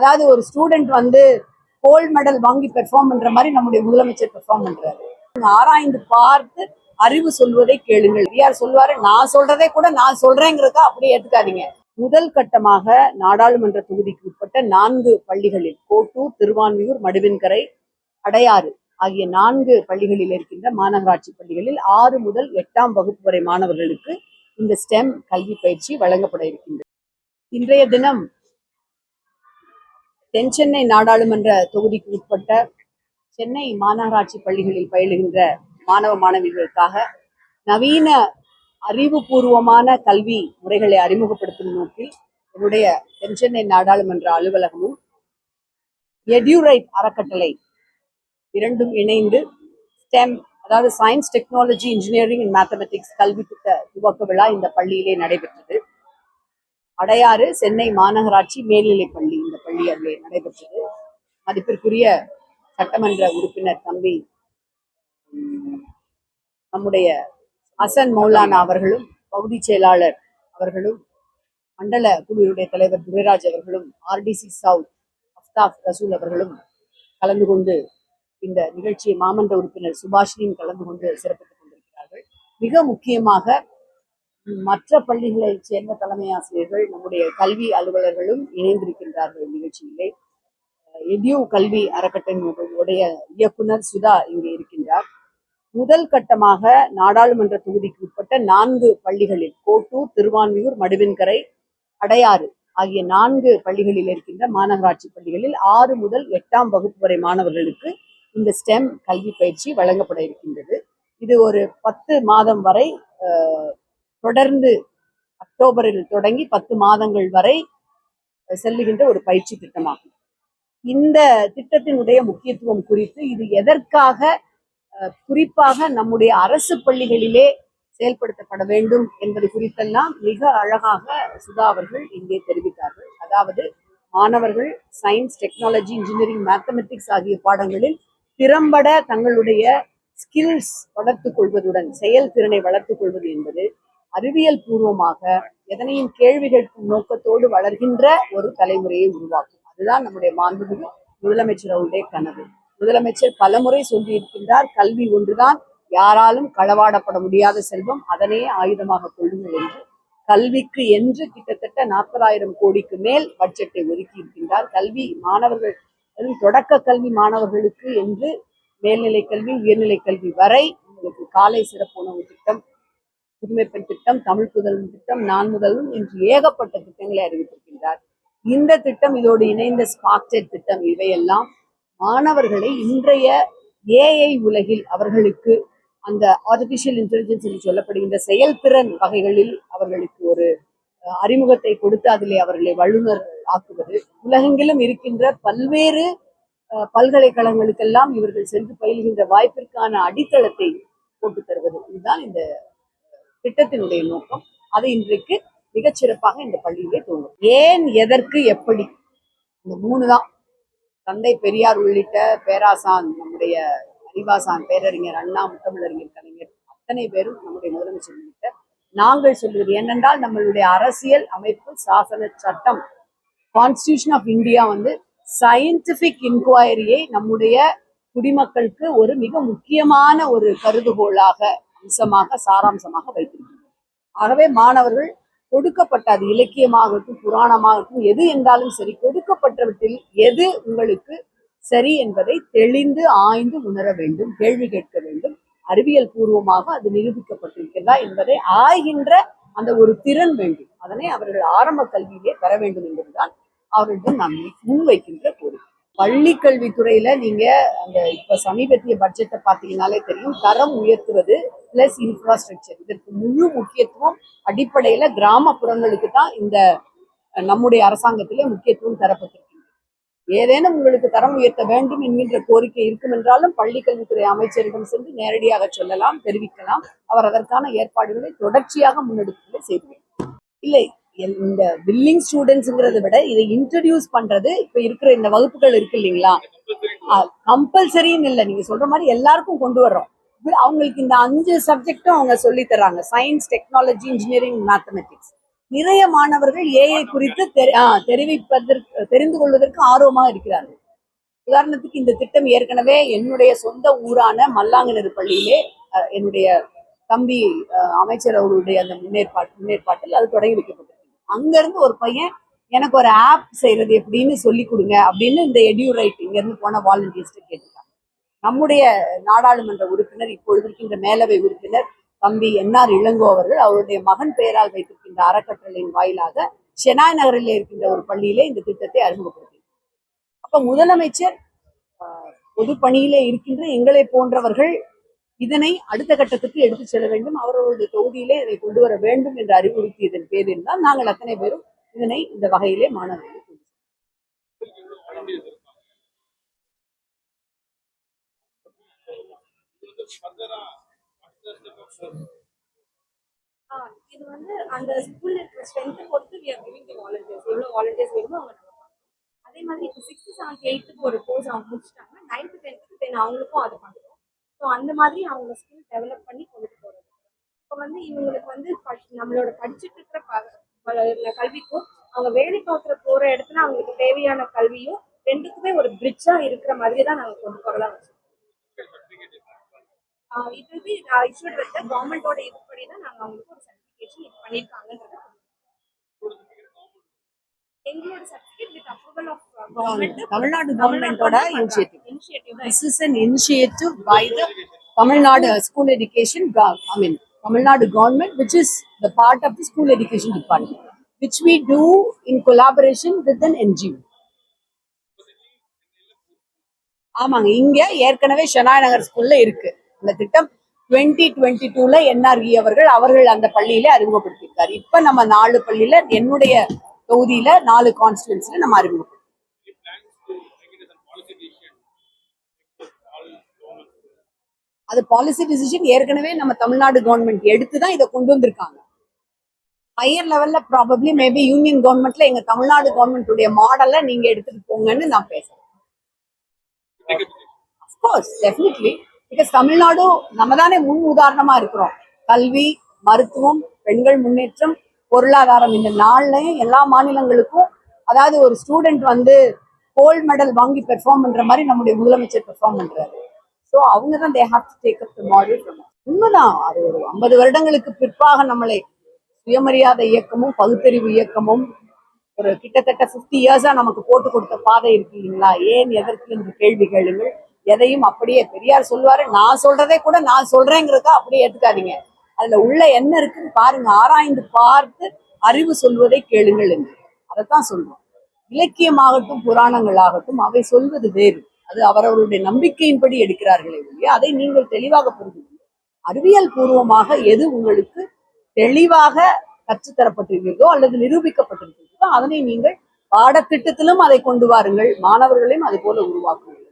அதாவது ஒரு ஸ்டூடெண்ட் வந்து கோல்டு மெடல் வாங்கி பெர்ஃபார்ம் பண்ற மாதிரி நம்முடைய முதலமைச்சர் பெர்ஃபார்ம் பண்றாரு. ஆராய்ந்து பார்த்து அறிவு சொல்வதை கேளுங்கள். யார் சொல்வாரு நான் சொல்றதே கூட நான் சொல்றேங்கிறத அப்படியே ஏத்துக்காதீங்க. முதல் கட்டமாக நாடாளுமன்ற தொகுதிக்கு உட்பட்ட நான்கு பள்ளிகளில் கோட்டூர் திருவான்மியூர் மடுவின்கரை அடையாறு ஆகிய நான்கு பள்ளிகளில் இருக்கின்ற மாநகராட்சி பள்ளிகளில் ஆறு முதல் எட்டாம் வகுப்பு வரை மாணவர்களுக்கு இந்த ஸ்டெம் கல்வி பயிற்சி வழங்கப்பட இருக்கின்றது. இன்றைய தினம் தென் சென்னை நாடாளுமன்ற தொகுதிக்கு உட்பட்ட சென்னை மாநகராட்சி பள்ளிகளில் பயிலுகின்ற மாணவ மாணவிகளுக்காக நவீன அறிவுபூர்வமான கல்வி முறைகளை அறிமுகப்படுத்தும் நோக்கில் என்னுடைய தென் சென்னை நாடாளுமன்ற அலுவலகமும் எடியூரைட் அறக்கட்டளை இரண்டும் இணைந்து ஸ்டெம் அதாவது science technology engineering and mathematics கல்வி திட்ட துவக்க விழா இந்த பள்ளியிலே நடைபெற்றது. அடையாறு சென்னை மாநகராட்சி மேல்நிலைப் பள்ளி நடைபெற்றது. மதிப்பிற்குரிய சட்டமன்ற உறுப்பினர் தம்பி நம்முடைய ஹசன் மௌலானா அவர்களும் பகுதி செயலாளர் அவர்களும் மண்டல குழுவினுடைய தலைவர் துரைராஜ் அவர்களும் ஆர்டிசி சவுத் அஃப்தாப் ரசூல் அவர்களும் கலந்து கொண்டு இந்த நிகழ்ச்சியை மாமன்ற உறுப்பினர் சுபாஷினியும் கலந்து கொண்டு சிறப்பித்துக் கொண்டிருக்கிறார்கள். மிக முக்கியமாக மற்ற பள்ளிகளைச் சேர்ந்த தலைமை ஆசிரியர்கள் நம்முடைய கல்வி அலுவலர்களும் இணைந்திருக்கின்றார்கள். நிகழ்ச்சியிலே எடியூ கல்வி அறக்கட்டளையுடைய இயக்குனர் சுதா இங்கே இருக்கின்றார். முதல் கட்டமாக நாடாளுமன்ற தொகுதிக்கு உட்பட்ட நான்கு பள்ளிகளில் கோட்டூர் திருவான்மியூர் மடுவின்கரை அடையாறு ஆகிய நான்கு பள்ளிகளில் இருக்கின்ற மாநகராட்சி பள்ளிகளில் ஆறு முதல் எட்டாம் வகுப்பு வரை மாணவர்களுக்கு இந்த ஸ்டெம் கல்வி பயிற்சி வழங்கப்பட இருக்கின்றது. இது ஒரு பத்து மாதம் வரை தொடர்ந்து அக்டோபரில் தொடங்கி பத்து மாதங்கள் வரை செல்லுகின்ற ஒரு பயிற்சி திட்டமாகும். இந்த திட்டத்தினுடைய முக்கியத்துவம் குறித்து இது எதற்காக அஹ், குறிப்பாக நம்முடைய அரசு பள்ளிகளிலே செயல்படுத்தப்பட வேண்டும் என்பது குறித்தெல்லாம் மிக அழகாக சுதா அவர்கள் இங்கே தெரிவித்தார்கள். அதாவது மாணவர்கள் சயின்ஸ் டெக்னாலஜி இன்ஜினியரிங் மேத்தமெட்டிக்ஸ் ஆகிய பாடங்களில் திறம்பட தங்களுடைய ஸ்கில்ஸ் வளர்த்துக் கொள்வதுடன் செயல்திறனை வளர்த்துக் கொள்வது என்பது அறிவியல் பூர்வமாக எதனையும் கேள்வி கேட்கும் நோக்கத்தோடு வளர்கின்ற ஒரு தலைமுறையை உருவாக்கும். அதுதான் நம்முடைய மாண்புமிகு முதலமைச்சர் அவருடைய கனவு. முதலமைச்சர் பலமுறை சொல்லியிருக்கின்றார் கல்வி ஒன்றுதான் யாராலும் களவாடப்பட முடியாத செல்வம் அதனே ஆயுதமாக கொள்ளுங்கள் என்று. கல்விக்கு என்று கிட்டத்தட்ட நாற்பதாயிரம் கோடிக்கு மேல் பட்ஜெட்டை ஒதுக்கி இருக்கின்றார் கல்வி மாணவர்கள் தொடக்க கல்வி மாணவர்களுக்கு என்று மேல்நிலை கல்வி உயர்நிலை கல்வி வரை உங்களுக்கு காலை சிறப்பு உணவு புதுமை பெண் திட்டம் தமிழ் புதல்வன் திட்டம் நான் முதல்வன் என்று ஏகப்பட்ட திட்டங்களை அறிவித்திருக்கின்றார். இந்த திட்டம் இதோடு இணைந்த ஸ்பாக்டெட் திட்டம் இவையெல்லாம் மாணவர்களை இன்றைய ஏஐ உலகில் அவர்களுக்கு அந்த ஆர்டிபிஷியல் இன்டெலிஜென்ஸ் என்று சொல்லப்படுகின்ற செயல்திறன் வகைகளில் அவர்களுக்கு ஒரு அறிமுகத்தை கொடுத்து அதிலே அவர்களை வல்லுநர் ஆக்குவது. உலகெங்கிலும் இருக்கின்ற பல்வேறு பல்கலைக்கழகங்களுக்கெல்லாம் இவர்கள் சென்று பயில்கின்ற வாய்ப்பிற்கான அடித்தளத்தை போட்டு தருவது. இதுதான் இந்த திட்டத்தினுடைய நோக்கம் அது இன்றைக்கு மிகச் சிறப்பாக இந்த பள்ளியிலே தோன்றும். ஏன் எதற்கு எப்படி? இந்த மூணு தான். தந்தை பெரியார் உள்ளிட்ட பேராசான் நம்முடைய அறிவாசான் பேரறிஞர் அண்ணா முத்தமிழறிஞர் கலைஞர் அத்தனை பேரும் நம்முடைய முதலமைச்சர் உள்ளிட்ட நாங்கள் சொல்வது என்னென்றால் நம்மளுடைய அரசியல் அமைப்பு சாசன சட்டம் கான்ஸ்டியூஷன் ஆஃப் இந்தியா வந்து சயின்டிபிக் இன்கொயரியை நம்முடைய குடிமக்களுக்கு ஒரு மிக முக்கியமான ஒரு கருதுகோளாக அம்சமாக சாராம்சமாக வைத்திருக்கிறது ஆகவே மாணவர்கள் கொடுக்கப்பட்ட அது இலக்கியமாகட்டும் புராணமாகட்டும் எது என்றாலும் சரி கொடுக்கப்பட்டவற்றில் எது உங்களுக்கு சரி என்பதை தெளிந்து ஆய்ந்து உணர வேண்டும் கேள்வி கேட்க வேண்டும் அறிவியல் பூர்வமாக அது நிரூபிக்கப்பட்டிருக்கிறதா என்பதை ஆய்கின்ற அந்த ஒரு திறன் வேண்டும். அதனை அவர்கள் ஆரம்ப கல்வியிலே பெற வேண்டும் என்பதுதான் அவர்களிடம் நாம் முன்வைக்கின்ற கோரிக்கை பள்ளி கல்வித்துறையில நீங்க அந்த இப்ப சமீபத்திய பட்ஜெட்டை பார்த்தீங்கனாலே தெரியும். தரம் உயர்த்துவது பிளஸ் இன்ஃப்ராஸ்ட்ரக்சர் இதற்கு முழு முக்கியத்துவம் அடிப்படையில கிராமப்புறங்களுக்கு தான் இந்த நம்முடைய அரசாங்கத்திலே முக்கியத்துவம் தரப்பட்டிருக்கு ஏதேனும் உங்களுக்கு தரம் உயர்த்த வேண்டும் என்கின்ற கோரிக்கை இருக்கும் என்றாலும் பள்ளி கல்வித்துறை அமைச்சரிடம் சென்று நேரடியாக சொல்லலாம் தெரிவிக்கலாம். அவர் அதற்கான ஏற்பாடுகளை தொடர்ச்சியாக முன்னெடுப்புகளை செய்வார் இல்லை இந்த வில்லிங் ஸ்டூடெண்ட்ஸ்ங்கிறத விட இதை இன்ட்ரடியூஸ் பண்றது இப்ப இருக்கிற இந்த வகுப்புகள் இருக்கு இல்லைங்களா? கம்பல்சரின்னு இல்லை. நீங்க சொல்ற மாதிரி எல்லாருக்கும் கொண்டு வர்றோம். இது அவங்களுக்கு இந்த அஞ்சு சப்ஜெக்டும் அவங்க சொல்லி தர்றாங்க. சயின்ஸ் டெக்னாலஜி இன்ஜினியரிங் மேத்தமெட்டிக்ஸ் நிறைய மாணவர்கள் ஏஐ குறித்து தெரி- தெரிவிப்பதற்கு தெரிந்து கொள்வதற்கு ஆர்வமாக இருக்கிறார்கள். உதாரணத்துக்கு இந்த திட்டம் ஏற்கனவே என்னுடைய சொந்த ஊரான மல்லாங்கனரு பள்ளியிலே என்னுடைய தம்பி அமைச்சர் அவர்களுடைய அந்த முன்னேற்பாட்டு முன்னேற்பாட்டில் அது தொடங்கி வைக்கப்பட்டது. அங்கிருந்து ஒரு பையன் எனக்கு ஒரு ஆப் செய்யறது எப்படின்னு சொல்லி கொடுங்க அப்படின்னு இந்த எடியூரைட் இங்க இருந்து போன வாலண்டியர்ஸ் கேட்டுட்டாங்க நம்முடைய நாடாளுமன்ற உறுப்பினர் இப்பொழுது இருக்கின்ற மேலவை உறுப்பினர் தம்பி என்ஆர் இளங்கோ அவர்கள் அவருடைய மகன் பெயரால் வைத்திருக்கின்ற அறக்கட்டளையின் வாயிலாக ஷெனாய் நகரில் இருக்கின்ற ஒரு பள்ளியிலே இந்த திட்டத்தை அறிமுகப்படுத்தி அப்ப முதலமைச்சர் ஆஹ், பொது பணியிலே இருக்கின்ற எங்களை போன்றவர்கள் இதனை அடுத்த கட்டத்துக்கு எடுத்து செல்ல வேண்டும். அவர்களுடைய தொகுதியிலே இதை கொண்டு வர வேண்டும் என்று அறிவுறுத்தியதன் பேரில் தான் நாங்கள் அத்தனை பேரும் இதனை இந்த வகையிலே மாணவர்கள் இது வந்து அந்த ஸ்கூல்ல இருக்கிற ஸ்ட்ரென்த்தை பொறுத்து we are giving the volunteers எவ்வளோ வாலண்டியர்ஸ் வேணுமோ அவங்க அதே மாதிரி இப்போ சிக்ஸ்த் செவன்த் எயித்துக்கு ஒரு கோர்ஸ் அவங்க முடிச்சிட்டாங்கன்னா நைன்த் டென்த்துக்கு தென் அவங்களுக்கும் அது பண்ணுறோம் ஸோ அந்த மாதிரி அவங்க ஸ்கில் டெவலப் பண்ணி கொண்டுட்டு போகிறது இப்போ வந்து இவங்களுக்கு வந்து படி- நம்மளோட படிச்சுட்டு இருக்கிற கல்விக்கும் அவங்க வேலை பார்க்குற போகிற இடத்துல அவங்களுக்கு தேவையான கல்வியும் ரெண்டுக்குமே ஒரு பிரிட்ஜாக இருக்கிற மாதிரி தான் நாங்கள் கொண்டு போகிறதா வச்சுருக்கோம் இது வந்து இஷ்யூட் வித் கவர்மெண்டோட இதுபடி தான் நாங்கள் அவங்களுக்கு ஒரு சர்டிஃபிகேஷன் இது பண்ணியிருக்காங்கன்றது எங்களோட with approval of government Tamil Nadu கவர்மெண்டோட இனிஷியேட்டிவ் இனிஷியேட்டிவ் தான் This is an initiative by the Tamil Nadu School Education, Gov- I mean, Tamil Nadu government, which is the part of the school education department, which we do in collaboration with an NGO. ஆமாங்க இங்க ஏற்கனவே ஷெனாய் நகர் ஸ்கூல்ல இருக்கு. இந்த திட்டம் twenty twenty டூல NRE அவர்கள் அவர்கள் அந்த பள்ளியில அறிமுகப்படுத்தியிருக்காரு. இப்ப நம்ம நாலு பள்ளியில என்னுடைய தொகுதியில நாலு கான்ஸ்டுவன்சில நம்ம அறிமுகம். அது பாலிசி டிசிஷன் ஏற்கனவே நம்ம தமிழ்நாடு கவர்மெண்ட் எடுத்து தான் இதை கொண்டு வந்திருக்காங்க. ஹையர் லெவல்ல ப்ராபப்ளி மேபி யூனியன் கவர்மெண்ட்ல எங்க தமிழ்நாடு கவர்மெண்ட்டுடைய மாடல்ல நீங்க எடுத்துட்டு போங்கன்னு நான் பேசுறேன். அஃப்கோர்ஸ் டெஃபினெட்லி பிகாஸ் தமிழ்நாடு நம்ம தானே முன் உதாரணமா இருக்கிறோம். கல்வி மருத்துவம் பெண்கள் முன்னேற்றம் பொருளாதாரம் இந்த நாள்லயும் எல்லா மாநிலங்களுக்கும் அதாவது ஒரு ஸ்டூடெண்ட் வந்து கோல்டு மெடல் வாங்கி பெர்ஃபார்ம் பண்ற மாதிரி நம்முடைய முதலமைச்சர் பெர்ஃபார்ம் பண்றாரு. ஸோ அவங்க தான் they have to take up the model உண்மைதான். அது ஒரு ஐம்பது வருடங்களுக்கு பிற்பாக நம்மளை சுயமரியாதை இயக்கமும் பகுத்தறிவு இயக்கமும் ஒரு கிட்டத்தட்ட 50 இயர்ஸா நமக்கு போட்டு கொடுத்த பாதை இருக்கு இல்லைங்களா? ஏன் எதற்கு என்று கேள்வி கேளுங்கள். எதையும் அப்படியே பெரியார் சொல்லுவாரு. நான் சொல்றதே கூட நான் சொல்றேங்கிறத அப்படியே எடுத்துக்காதீங்க அதுல உள்ள என்ன இருக்குன்னு பாருங்க. ஆராய்ந்து பார்த்து அறிவு சொல்வதை கேளுங்கள் என்று. அதைத்தான் சொல்றோம். இலக்கியமாகட்டும் புராணங்களாகட்டும் அவை சொல்வது வேறு. அது அவரவருடைய நம்பிக்கையின்படி எடுக்கிறார்களே ஒழிய அதை நீங்கள் தெளிவாக புரிந்து அறிவியல் பூர்வமாக எது உங்களுக்கு தெளிவாக கற்றுத்தரப்பட்டிருக்கிறதோ அல்லது நிரூபிக்கப்பட்டிருக்கிறதோ அதனை நீங்கள் பாடத்திட்டத்திலும் அதை கொண்டு வாருங்கள். மாணவர்களையும் அது போல உருவாக்குங்கள்.